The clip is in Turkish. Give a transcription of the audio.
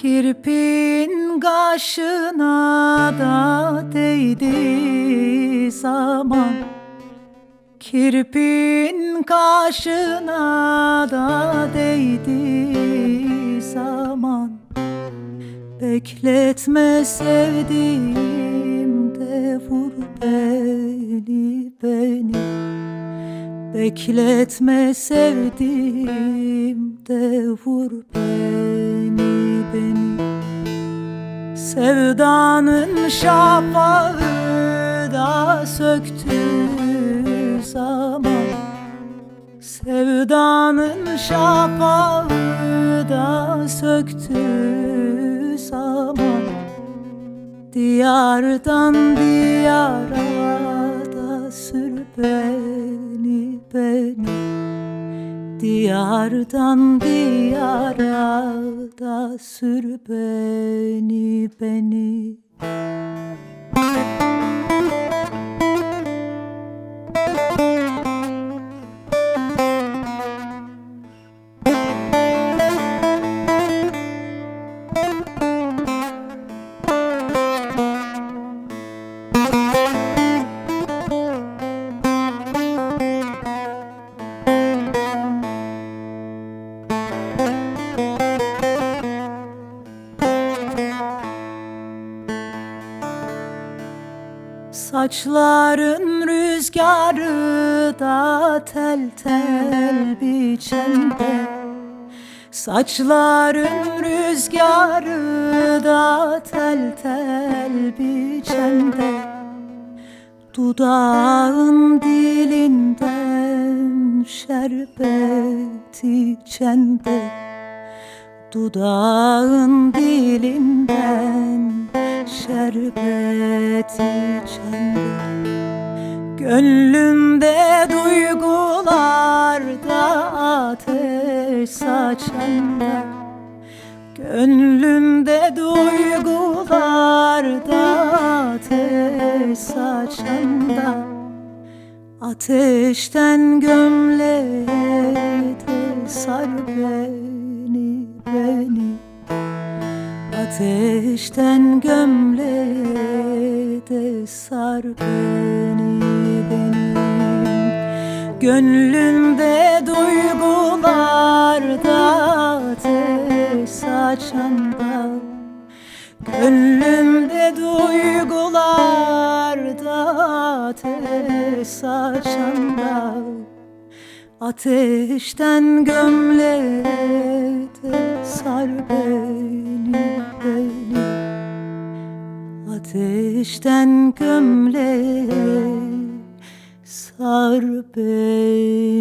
Kirpin kaşına da değdi zaman. Kirpin kaşına da değdi zaman. Bekletme sevdiğim de vur beni beni. Bekletme sevdiğim de vur beni Sevdanın şafağı da söktü zaman. Sevdanın şafağı da söktü zaman. Diyardan diyara da sür beni beni Diyardan diyara da sür beni beni Saçların rüzgarı da tel tel biçende Saçların rüzgarı da tel tel biçende Dudağın dilinden şerbet içende Dudağın dilinden şerbet içende Gönlümde duygularda ateş saçanda Gönlümde duygularda ateş saçanda Ateşten gömleğe sar beni beni. Ateşten gömleğe sar beni Gönlümde duygularda ateş saçanda Gönlümde duygularda ateş saçanda Ateşten gömleğe sar beni beni. Ateşten gömleğe sar beni